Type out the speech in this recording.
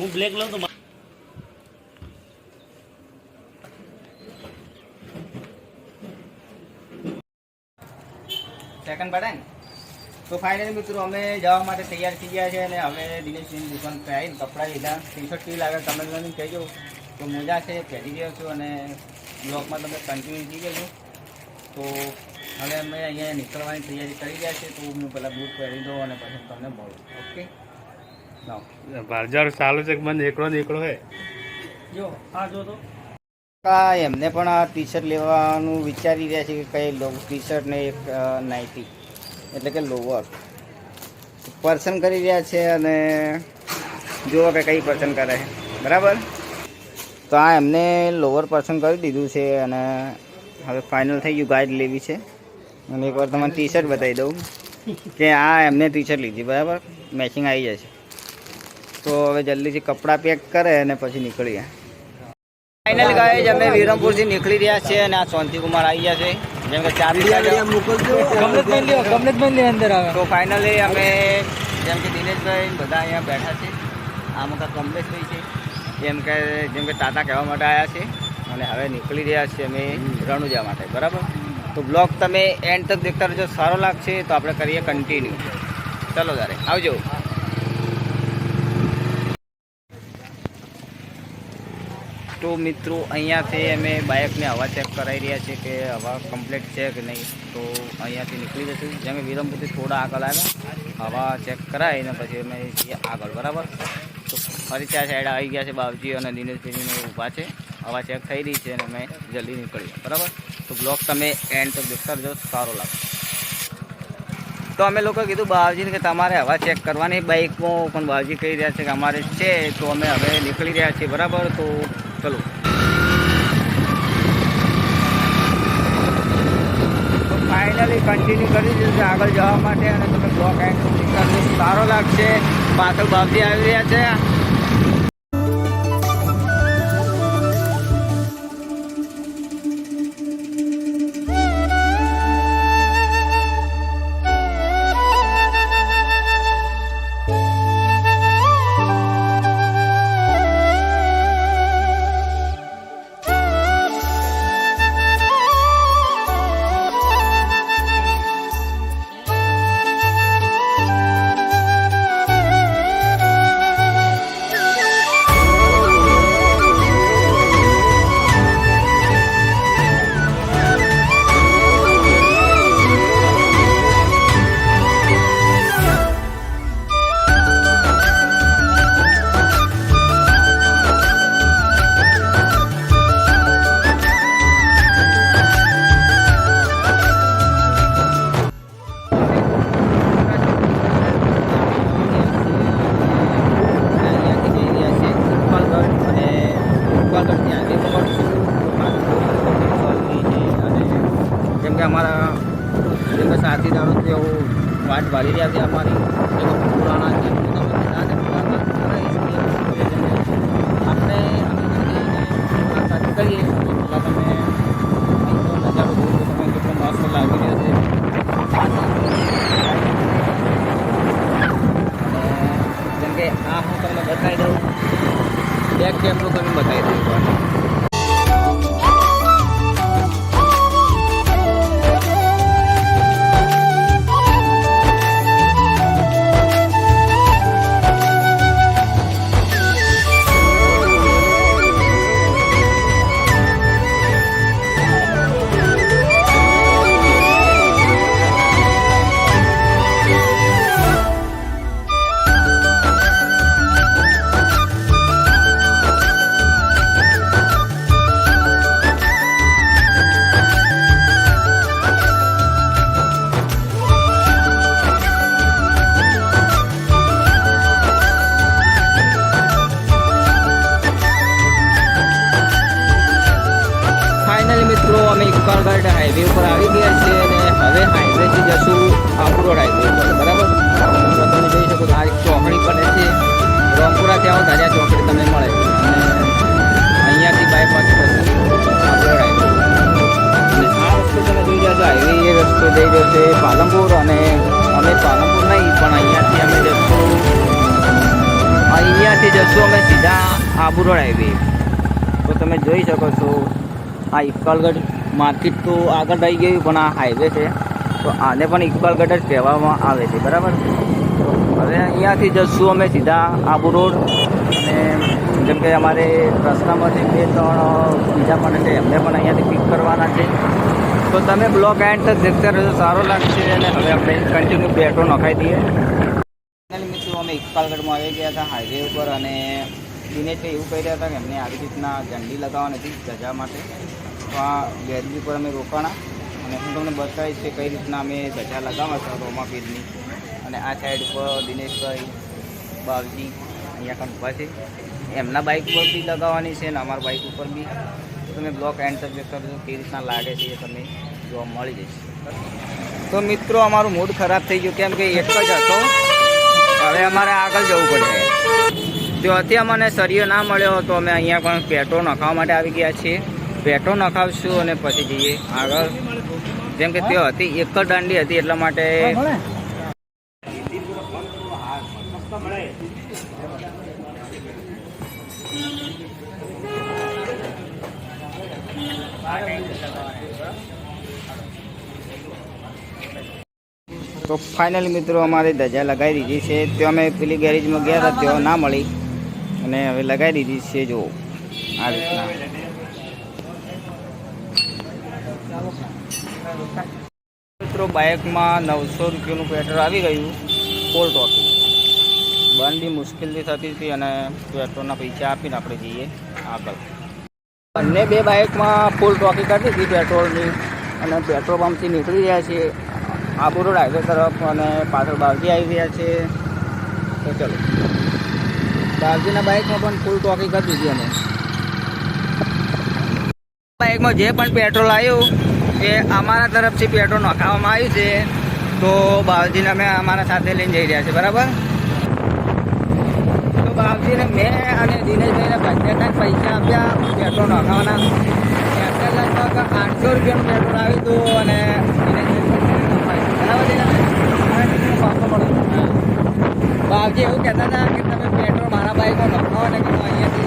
હું બ્લેક લઉં તો સેકન્ડ પડે ને? તો ફાઇનલી મિત્રો, અમે જવા માટે તૈયાર થઈ ગયા છે અને હવે દિનેશજીની દુકાન પર આવીને કપડાં લીધા. ટી શર્ટ કેવી લાગે તમે કહેજો. તો મોજા છે, પહેરી ગયો છું અને બ્લોકમાં તમે કન્ટિન્યુ થઈ ગયો તો હવે અમે અહીંયા નીકળવાની તૈયારી કરી ગયા છે તો હું પહેલાં બૂટ પહેરી દઉં અને પછી તમને મળું ઓકે બાજાર ચાલુ છે કે બંધ? એકડો ને એકડો હે. જો આ જો તો. આ એમને પણ આ ટી શર્ટ લેવાનું વિચારી રહ્યા છે કે કઈ લો ટી શર્ટ ને એક નાઇટી એટલે કે લોવર પર્સન કરી રહ્યા છે અને જુઓ કે કઈ પર્સન કરે છે. બરાબર? તો આ એમને લોવર પર્સન કરી દીધું છે અને હવે ફાઇનલ થઈ ગયું ગાઈડ લેવી છે. અને એકવાર તમને ટી શર્ટ બતાવી દઉં કે આ એમને ટી શર્ટ લીધી બરાબર? મેચિંગ આવી જશે તો હવે જલ્દીથી કપડાં પેક કરે અને પછી નીકળીએ. ફાઇનલ ગાય અમે વિરમપુરથી નીકળી રહ્યા છીએ અને આ શાંતિકુમાર આવી ગયા છે. જેમ કે ચાર તો ફાઇનલી અમે જેમ કે દિનેશભાઈ બધા અહીંયા બેઠા છે. આમ કમલેશભાઈ છે. જેમ કે જેમ કે ટાટા કહેવા માટે આવ્યા છે. અને હવે નીકળી રહ્યા છીએ અમે રણુજા માટે. બરાબર? તો બ્લોગ તમે એન્ડ તક દેખતા રહેજો. સારો લાગશે તો આપણે કરીએ કન્ટિન્યુ ચલો તારે આવજો. તો મિત્રો અહીંયાથી અમે બાઇકને હવા ચેક કરાવી રહ્યા છીએ કે હવા કમ્પ્લીટ છે કે નહીં. તો અહીંયાથી નીકળી જશું. જેમ કે વિરમપુરથી થોડા આગળ આવ્યા. હવા ચેક કરાવીને પછી અમે જઈએ આગળ, બરાબર? તો ફરી ત્યાં સાઈડ આવી ગયા છે બાવજી અને દિનેશભાઈને ઊભા છે. હવા ચેક થઈ રહી છે અને અમે જલ્દી નીકળીએ, બરાબર? તો બ્લોગ તમે એન્ડ તો દેખતા રહેજો. સારો લાગશે તો અમે લોકો કીધું બાવજીને કે તમારે હવા ચેક કરવાની બાઇકમાં પણ બાવજી કહી રહ્યા છે કે અમારે છે, તો અમે હવે નીકળી રહ્યા છીએ, બરાબર? તો ચલો. ફાઇનલી કન્ટિન્યુ કરી દીધું આગળ જવા માટે અને તમે બ્લોક એન્ડ સારો લાગશે. પાછળ બાવજી આવી રહ્યા છે. કે અમારા જે સાથીદારો છે એવો વાટ વાળી રહ્યા છે અમારી. પુરાણા છે આપણે કરીએ તમે ઇકબાલગઢ હાઈવે ઉપર આવી ગયા છે અને હવે હાઈવેથી જશું આબુ રોડ હાઈવે ઉપર. બરાબર? તમે જોઈ શકો આ એક ચોકડી પડે છે. રોમપુરા ત્યાં ધાર્યા ચોકડી તમને મળે. અને અહીંયાથી બાયપાસ થશે આબુ રોડ હાઈવે અને આ રસ્તો તમે જોઈ રહ્યા છો હાઈવે એ રસ્તો જઈ રહ્યો છે પાલનપુર અને અમે પાલનપુર નહીં, પણ અહીંયાથી અમે જશું. અહીંયાથી જશું અમે સીધા આબુરોડ આબુ રોડ હાઈવે તો તમે જોઈ શકો છો, આ ઇક્કલગઢ માર્કેટ તો આગળ રહી ગયું, પણ આ હાઈવે છે. તો આને પણ ઇક્કલગઢ જ કહેવામાં આવે છે, બરાબર? હવે અહીંયાથી જશું અમે સીધા આબુ રોડ. અને જેમ કે અમારે રસ્તામાંથી બે ત્રણ, બીજા પણ છે, એમને પણ અહીંયાથી પિક કરવાના છે. તો તમે બ્લોક એન્ડ તક દેખતા રહેજો સારો લાગશે. અને હવે આપણે કન્ટિન્યુ પેટ્રોલ નખાઈ દઈએ. અમે ઇક્કાલગઢમાં આવી ગયા હતા હાઈવે ઉપર. અને દિનેશે એવું કહી રહ્યા હતા કે એમને આવી રીતના ઝંડી લગાવવાની હતી ધજા માટે. તો આ ગેરેજ ઉપર અમે રોકાણા. અને હું તમને બતાવીશ કે કઈ રીતના અમે ધજા લગાવવા હતા રોમા પીરની. અને આ સાઈડ પર દિનેશભાઈ બાવજી અહીંયા પણ ઊભા છે. એમના બાઇક પર બી લગાવવાની છે અને અમારા બાઇક ઉપર બી. તમે બ્લોક એન્ડ સબ્જેક્ટ કરજો કેવી રીતના લાગે છે એ તમને જોવા મળી જશે. તો મિત્રો, અમારું મૂડ ખરાબ થઈ ગયું. કેમ કે એક જ હતો. હવે અમારે આગળ જવું પડશે ત્યાંથી અમને સરિયો ના મળ્યો તો અમે અહીંયા પણ પેટ્રોલ નખાવવા માટે આવી ગયા છીએ. પેટ્રોલ નખાવશું અને પછી જઈએ આગળ. જેમ કે ત્યાં હતી, એક જ દાંડી હતી, એટલા માટે તો ફાઇનલી મિત્રો, અમારી ધજા લગાવી દીધી છે. ત્યાં અમે પેલી ગેરેજમાં ગયા હતા, ત્યાં ના મળી. અને હવે લગાવી દીધી છે જો આ રીતના. મિત્રો, બાઇકમાં નવસો રૂપિયાનું પેટ્રોલ આવી ગયું. ફોર ટોકી બંધ મુશ્કેલથી થતી હતી અને પેટ્રોલના પૈસા આપીને આપણે જઈએ આગળ. બંને બે બાઇકમાં ફૂલ ટોકી કરતી હતી પેટ્રોલની અને પેટ્રોલ પંપથી નીકળી રહ્યા છીએ. આબુ રોડ હાઈવે તરફ અને પાછળ બાવજી આવી રહ્યા છે. તો ચલો. બાવજીના બાઇકમાં પણ ફૂલ ટોકી કરી દીધી અમે. બાઇકમાં જે પણ પેટ્રોલ આવ્યું એ અમારા તરફથી પેટ્રોલ નખાવવામાં આવ્યું છે, તો બાવજીને અમે અમારા સાથે લઈને જઈ રહ્યા છે બરાબર? તો બાવજીને મેં અને દિનેશભાઈને જ પૈસા આપ્યા, પેટ્રોલ નખાવવાના એમને લગભગ આઠસો રૂપિયાનું પેટ્રોલ આવ્યું હતું અને બરાબર બાવજી એવું કહેતા હતા કે તમે પેટ્રોલ મારા બાઇકમાં નખાવો ને કે હું અહીંયાથી